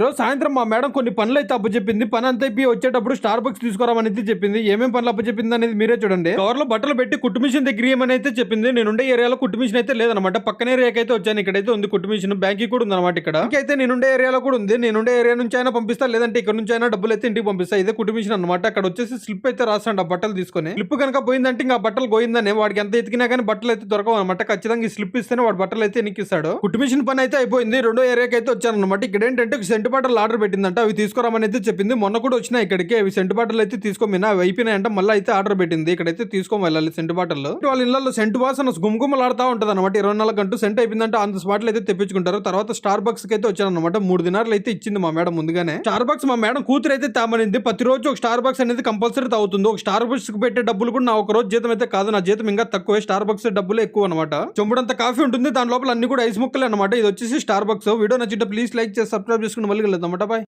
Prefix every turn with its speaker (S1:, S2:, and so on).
S1: రోజు సాయంత్రం మా మేడం కొన్ని పనులు అయితే అప్పచెప్పింది పని అంతా అయిపోయి వచ్చేటప్పుడు స్టార్ బక్స్ తీసుకురామని అయితే చెప్పింది. ఏమేం పనులు అప్పచెప్పింది అనేది మీరే చూడండి. కవర్లో బట్టలు పెట్టి కుట్టు మిషన్ దగ్గర ఏమని అయితే చెప్పింది నేను ఉండే ఏరియాలో కుట్టు మిషన్ అయితే లేదనమాట. పక్కన ఏరియాకి అయితే వచ్చాను ఇక్కడైతే ఉంది కుట్టు మిషన్ బ్యాంక్ కూడా ఉంది ఇక్కడ. అయితే నేను ఉండే ఏరియాలో కూడా ఉంది నేను ఉండే ఏరియా నుంచి అయినా పంపిస్తా లేదంటే ఇక్కడ నుంచి అయినా డబ్బులు అయితే ఇంటికి పంపిస్తా. ఇదే కుట్టు మిషన్ అనమాట అక్కడ వచ్చేసి స్లిప్ అయితే రాస్తాడు ఆ బట్టలు తీసుకొని. స్లిప్ కనుక పోయిందంటే ఇంకా బట్టలు పోయిందని వాడికి ఎంత ఎతికినా కానీ బట్టలు అయితే దొరకవు అనమాట ఖచ్చితంగా ఈ స్లిప్ ఇస్తేనే వాడు బట్టలు అయితే ఎన్నికిస్తాడు కుట్టు మిషన్ పని అయితే అయిపోయింది రెండో ఏరియాకి అయితే వచ్చాను అనమాట ఇక్కడ ఏంటంటే సెంటు బాటలు ఆర్డర్ పెట్టిందంట అవి తీసుకురామని అయితే చెప్పింది. మొన్న కూడా వచ్చినా ఇక్కడికి. అవి సెంటు బాటలు అయితే తీసుకోమినా? అవి అయిపోయినాయంట మళ్ళీ అయితే ఆర్డర్ పెట్టింది. ఇక్కడైతే తీసుకో వెళ్ళాలి సెంటు బాటలు వాళ్ళ ఇళ్ళలో సెంటు వాసన గుమగుమలాడుతూ ఉంటుంది అనమాట ఇరవై నాలుగు గంటలు సెంట్ అయిపోయిందంటే. అంత స్పాట్లు అయితే తెప్పించుకుంటారు. తర్వాత స్టార్ బక్స్కి అయితే వచ్చాను అనమాట మూడు దినాలు అయితే ఇచ్చింది మా మేడం ముందుగానే. స్టార్ బక్స్ మా మేడం కూతురు అయితే తామనింది. ప్రతిరోజు ఒక స్టార్ బక్స్ అనేది కంపల్సరీ తాగుతుంది. ఒక స్టార్ బక్స్కి పెట్టే డబ్బులు కూడా నా ఒక రోజు జీతం అయితే కాదు. నా జీతం ఇంకా తక్కువే. స్టార్ బక్స్ డబ్బులు ఎక్కువ అనమాట చెంబుడంత కాఫీ ఉంటుంది. దాని లోపల అన్ని కూడా ఐస్ ముక్కలే అనమాట ఇది వచ్చేసి స్టార్ బక్స్ వీడియో నచ్చింటే ప్లీజ్ లైక్ చేసి సబ్స్క్రైబ్ చేసుకుని കമലുകളിൽ നമ്മുടെ ബൈ